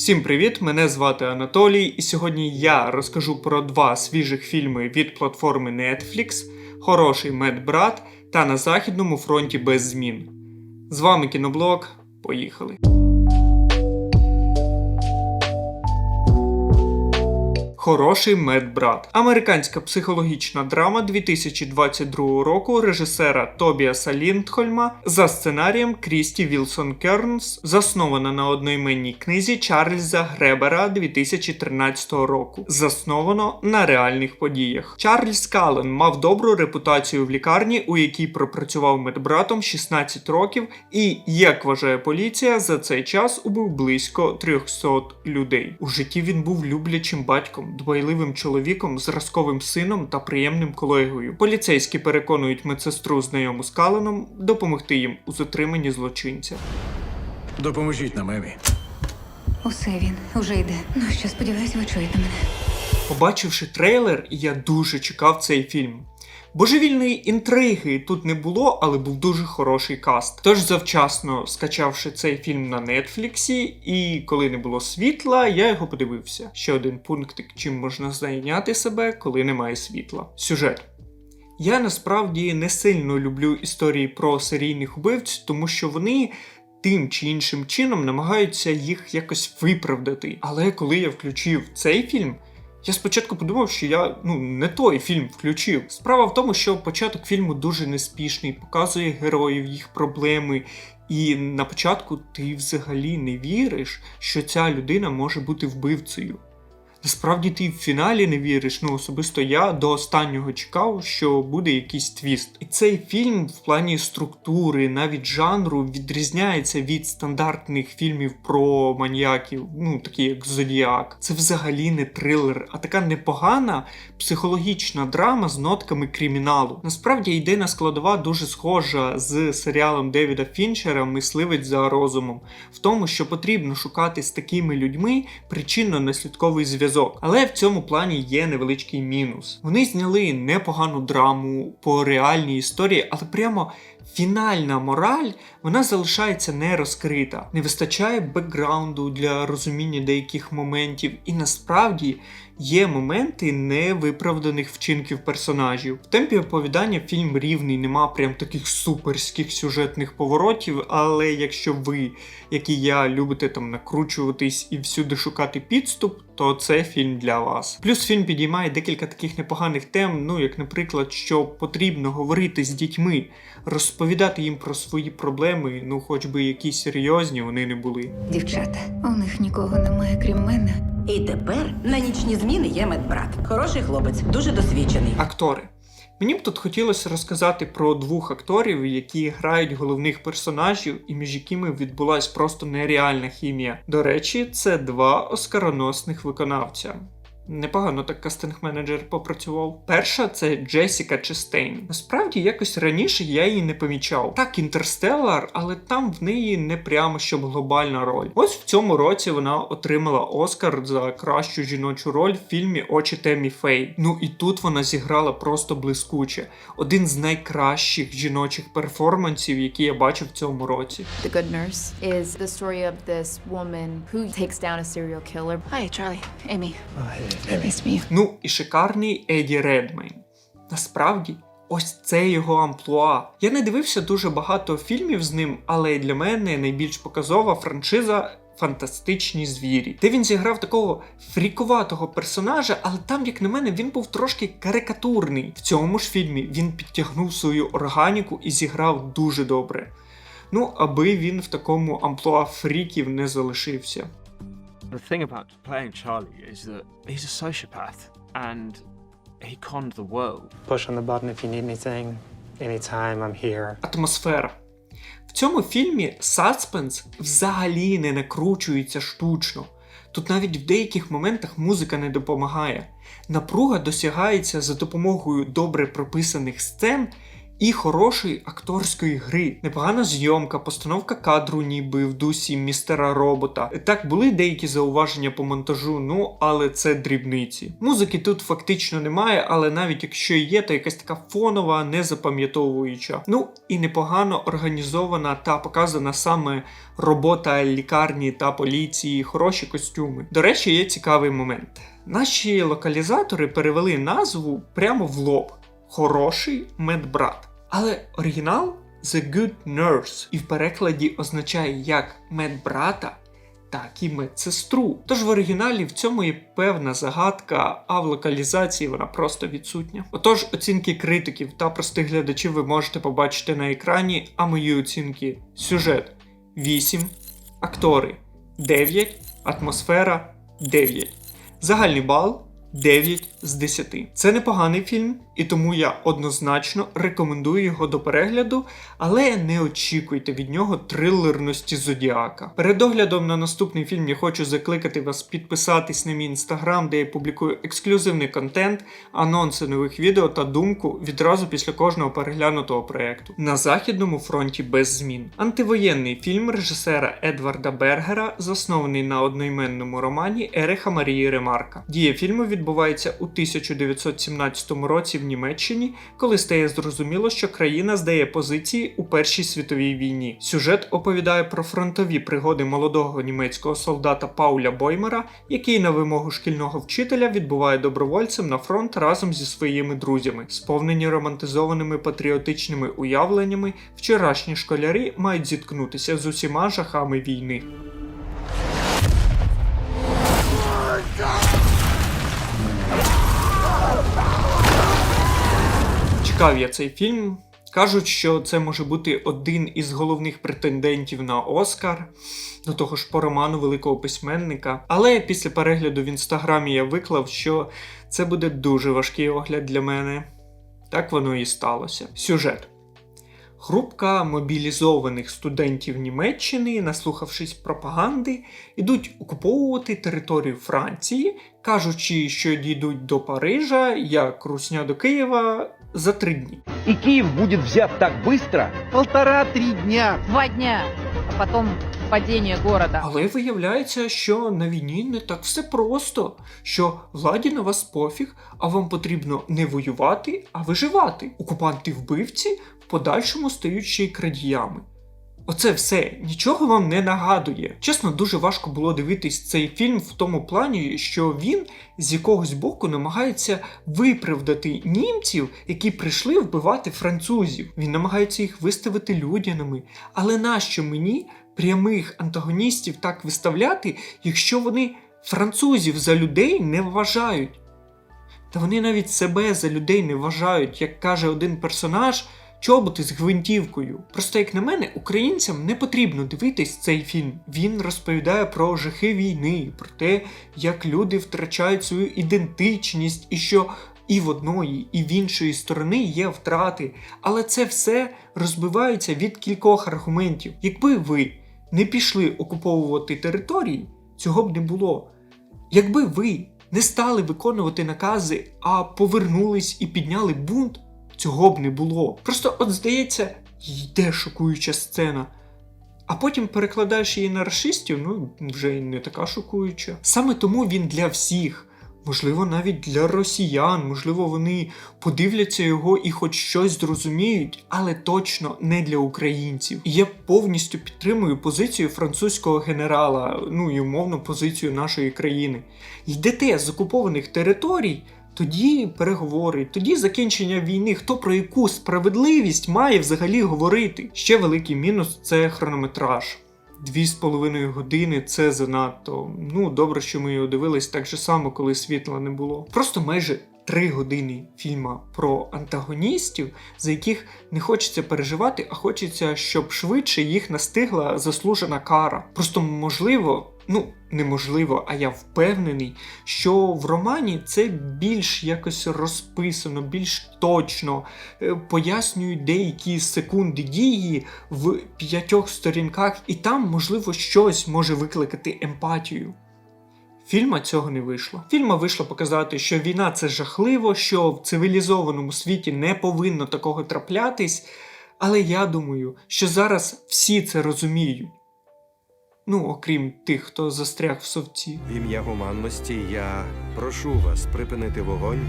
Всім привіт! Мене звати Анатолій, і сьогодні я розкажу про два свіжих фільми від платформи Netflix Хороший медбрат та На Західному фронті без змін. З вами кіноблог. Поїхали! Хороший медбрат. Американська психологічна драма 2022 року режисера Тобіаса Ліндхольма за сценарієм Крісті Вілсон Кернс, заснована на одноіменній книзі Чарльза Гребера 2013 року. Засновано на реальних подіях. Чарльз Каллен мав добру репутацію в лікарні, у якій пропрацював медбратом 16 років, і, як вважає поліція, за цей час убив близько 300 людей. У житті він був люблячим батьком, дбайливим чоловіком, зразковим сином та приємним колегою. Поліцейські переконують медсестру знайому з Каленом допомогти їм у затриманні злочинця. Допоможіть нам, Емі. Усе він уже йде. Ну що, сподіваюся, ви чуєте мене. Побачивши трейлер, я дуже чекав цей фільм. Божевільної інтриги тут не було, але був дуже хороший каст. Тож завчасно скачавши цей фільм на Нетфліксі, і коли не було світла, я його подивився. Ще один пунктик, чим можна зайняти себе, коли немає світла. Сюжет. Я насправді не сильно люблю історії про серійних убивць, тому що вони тим чи іншим чином намагаються їх якось виправдати. Але коли я включив цей фільм, я спочатку подумав, що я ну не той фільм включив. Справа в тому, що початок фільму дуже неспішний, показує героїв, їх проблеми. І на початку ти взагалі не віриш, що ця людина може бути вбивцею. Насправді ти в фіналі не віриш. Ну особисто я до останнього чекав, що буде якийсь твіст. І цей фільм в плані структури, навіть жанру, відрізняється від стандартних фільмів про маніяків, ну такі як Зодіак. Це взагалі не трилер, а така непогана психологічна драма з нотками криміналу. Насправді ідейна складова дуже схожа з серіалом Девіда Фінчера Мисливець за розумом, в тому, що потрібно шукати з такими людьми причинно-наслідковий зв'язок. Але в цьому плані є невеличкий мінус. Вони зняли непогану драму по реальній історії, але прямо. Фінальна мораль вона залишається не розкрита, не вистачає бекграунду для розуміння деяких моментів, і насправді є моменти невиправданих вчинків персонажів. В темпі оповідання фільм рівний, нема прям таких суперських сюжетних поворотів. Але якщо ви, як і я, любите там накручуватись і всюди шукати підступ, то це фільм для вас. Плюс фільм підіймає декілька таких непоганих тем, ну як, наприклад, що потрібно говорити з дітьми, розповідати їм про свої проблеми, ну хоч би якісь серйозні вони не були. Дівчата, у них нікого немає, крім мене. І тепер на нічні зміни є медбрат. Хороший хлопець, дуже досвідчений. Актори. Мені б тут хотілося розказати про двох акторів, які грають головних персонажів, і між якими відбулась просто нереальна хімія. До речі, це два оскароносних виконавця. Непогано так кастинг-менеджер попрацював. Перша це Джесіка Честейн. Насправді, якось раніше я її не помічав. Так, інтерстеллар, але там в неї не прямо щоб глобальна роль. Ось в цьому році вона отримала Оскар за кращу жіночу роль в фільмі Очі Темі Фей. Ну і тут вона зіграла просто блискуче. Один з найкращих жіночих перформансів, які я бачив в цьому році. The Good Nurse is the story of this woman who takes down a serial killer. Hi, Charlie. Amy. Nice to you. Ну і шикарний Еді Редмейн. Насправді, ось це його амплуа. Я не дивився дуже багато фільмів з ним, але для мене найбільш показова франшиза. Фантастичні звірі, де він зіграв такого фрікуватого персонажа, але там, як на мене, він був трошки карикатурний. В цьому ж фільмі він підтягнув свою органіку і зіграв дуже добре. Ну, аби він в такому амплуа фріків не залишився. The thing about playing Charlie is that he's a sociopath and he conned the world. Push on the button if you need anything. Anytime, I'm here. атмосфера. В цьому фільмі саспенс взагалі не накручується штучно. Тут навіть в деяких моментах музика не допомагає. Напруга досягається за допомогою добре прописаних сцен і хорошої акторської гри. Непогана зйомка, постановка кадру, ніби в дусі містера робота. Так, були деякі зауваження по монтажу, ну але це дрібниці. Музики тут фактично немає, але навіть якщо є, то якась така фонова, не запам'ятовуюча. Ну і непогано організована та показана саме робота лікарні та поліції, хороші костюми. До речі, є цікавий момент. Наші локалізатори перевели назву прямо в лоб. Хороший медбрат. Але оригінал The Good Nurse і в перекладі означає як медбрата, так і медсестру. Тож в оригіналі в цьому є певна загадка, а в локалізації вона просто відсутня. Отож, оцінки критиків та простих глядачів ви можете побачити на екрані, а мої оцінки сюжет 8, актори 9, атмосфера 9. Загальний бал 9 з 10. Це непоганий фільм, і тому я однозначно рекомендую його до перегляду, але не очікуйте від нього трилерності Зодіака. Перед оглядом на наступний фільм я хочу закликати вас підписатись на мій інстаграм, де я публікую ексклюзивний контент, анонси нових відео та думку відразу після кожного переглянутого проєкту. На західному фронті без змін. Антивоєнний фільм режисера Едварда Бергера, заснований на одноіменному романі Ериха Марії Ремарка. Дія фільму відбувається у 1917 році в Німеччині, коли стає зрозуміло, що країна здає позиції у Першій світовій війні. Сюжет оповідає про фронтові пригоди молодого німецького солдата Пауля Боймера, який на вимогу шкільного вчителя відбуває добровольцем на фронт разом зі своїми друзями. Сповнені романтизованими патріотичними уявленнями, вчорашні школярі мають зіткнутися з усіма жахами війни. Чекав я цей фільм. Кажуть, що це може бути один із головних претендентів на Оскар, до того ж по роману великого письменника. Але після перегляду в інстаграмі я виклав, що це буде дуже важкий огляд для мене. Так воно і сталося. Сюжет. Групка мобілізованих студентів Німеччини, наслухавшись пропаганди, ідуть окуповувати територію Франції, кажучи, що дійдуть до Парижа, як русня до Києва за три дні. І Київ буде взят так швидко? Полтора-три дня. Два дня, а потом падение города. Але виявляється, що на війні не так все просто, що владі на вас пофіг, а вам потрібно не воювати, а виживати. Окупанти-вбивці в подальшому стають ще й крадіями. Оце все нічого вам не нагадує. Чесно, дуже важко було дивитись цей фільм в тому плані, що він з якогось боку намагається виправдати німців, які прийшли вбивати французів. Він намагається їх виставити людяними. Але нащо мені прямих антагоністів так виставляти, якщо вони французів за людей не вважають? Та вони навіть себе за людей не вважають, як каже один персонаж. Чоботи з гвинтівкою. Просто, як на мене, українцям не потрібно дивитись цей фільм. Він розповідає про жахи війни, про те, як люди втрачають свою ідентичність, і що і в одної, і в іншої сторони є втрати. Але це все розбивається від кількох аргументів. Якби ви не пішли окуповувати території, цього б не було. Якби ви не стали виконувати накази, а повернулись і підняли бунт, цього б не було. Просто от здається, йде шокуюча сцена. А потім перекладаєш її на расистів, ну вже й не така шокуюча. Саме тому він для всіх. Можливо, навіть для росіян, можливо, вони подивляться його і хоч щось зрозуміють, але точно не для українців. І я повністю підтримую позицію французького генерала, ну і умовно позицію нашої країни. Йдете з окупованих територій, тоді переговори, тоді закінчення війни. Хто про яку справедливість має взагалі говорити? Ще великий мінус це хронометраж. Дві з половиною години це занадто. Ну, добре, що ми його дивились так же само, коли світла не було. Просто майже три години фільма про антагоністів, за яких не хочеться переживати, а хочеться, щоб швидше їх настигла заслужена кара. Просто можливо. Ну, неможливо, а я впевнений, що в романі це більш якось розписано, більш точно е, пояснюють деякі секунди дії в п'ятьох сторінках, і там, можливо, щось може викликати емпатію. Фільма цього не вийшло. Фільма вийшло показати, що війна це жахливо, що в цивілізованому світі не повинно такого траплятись. Але я думаю, що зараз всі це розуміють. Ну, окрім тих, хто застряг в совці. В ім'я гуманності я прошу вас припинити вогонь.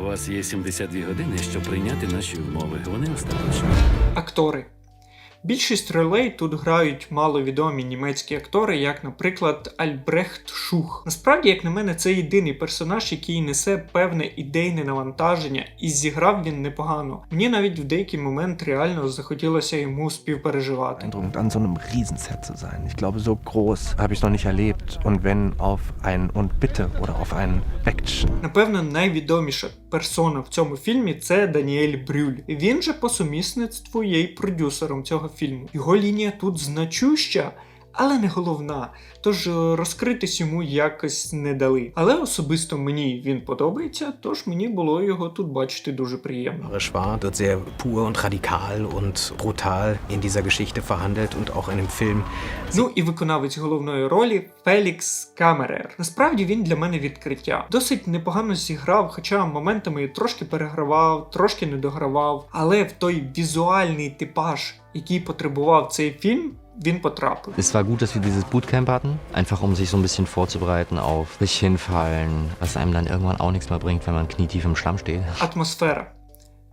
У вас є 72 години, щоб прийняти наші умови. Вони остаточні. Актори. Більшість ролей тут грають маловідомі німецькі актори, як, наприклад, Альбрехт Шух. Насправді, як на мене, це єдиний персонаж, який несе певне ідейне навантаження, і зіграв він непогано. Мені навіть в деякий момент реально захотілося йому співпереживати. An so einem Riesenset zu sein. Ich glaube, so groß habe ich noch nicht erlebt. Und wenn auf ein Und bitte oder auf ein Action. Напевно, найвідоміша персона в цьому фільмі це Даніель Брюль. Він же по сумісництву є й продюсером цього фільму. Його лінія тут значуща. Але не головна, тож е, розкритись йому якось не дали. Але особисто мені він подобається, тож мені було його тут бачити дуже приємно. war, wird sehr pur und radikal und brutal in dieser Geschichte verhandelt und auch in dem Film. Ну і виконавець головної ролі Фелікс Камерер. Насправді він для мене відкриття. Досить непогано зіграв, хоча моментами трошки перегравав, трошки не догравав. Але в той візуальний типаж, який потребував цей фільм, він потрапив. Es war gut, dass wir dieses Bootcamp hatten, einfach um sich so ein bisschen vorzubereiten auf sich hinfallen, was einem dann irgendwann auch nichts mehr bringt, wenn man knietief im Schlamm steht. Атмосфера.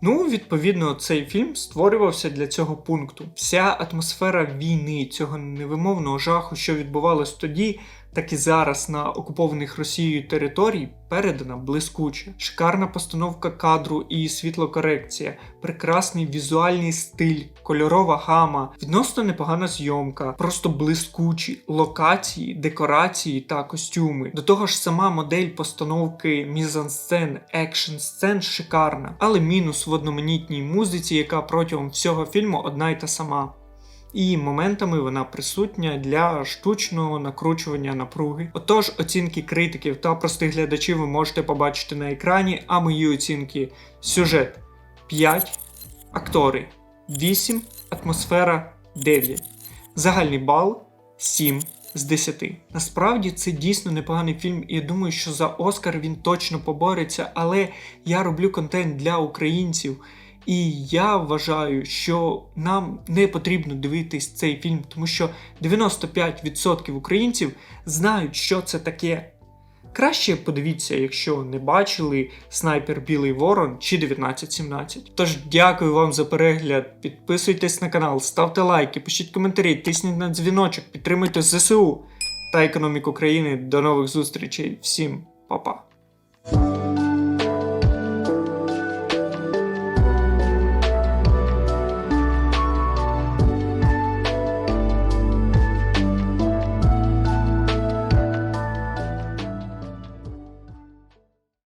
Ну, відповідно, цей фільм створювався для цього пункту. Вся атмосфера війни, цього невимовного жаху, що відбувалось тоді, так і зараз на окупованих Росією територій, передана блискуче. Шикарна постановка кадру і світлокорекція, прекрасний візуальний стиль, кольорова гама, відносно непогана зйомка, просто блискучі локації, декорації та костюми. До того ж, сама модель постановки мізансцен, екшн сцен шикарна, але мінус в одноманітній музиці, яка протягом всього фільму одна й та сама. І моментами вона присутня для штучного накручування напруги. Отож, оцінки критиків та простих глядачів ви можете побачити на екрані, а мої оцінки сюжет 5, актори 8, атмосфера 9, загальний бал 7 з 10. Насправді це дійсно непоганий фільм, і я думаю, що за Оскар він точно побореться, але я роблю контент для українців. І я вважаю, що нам не потрібно дивитись цей фільм, тому що 95% українців знають, що це таке. Краще подивіться, якщо не бачили снайпер Білий Ворон чи 1917. Тож дякую вам за перегляд. Підписуйтесь на канал, ставте лайки, пишіть коментарі, тисніть на дзвіночок, підтримуйте ЗСУ та економіку країни. До нових зустрічей. Всім па-па.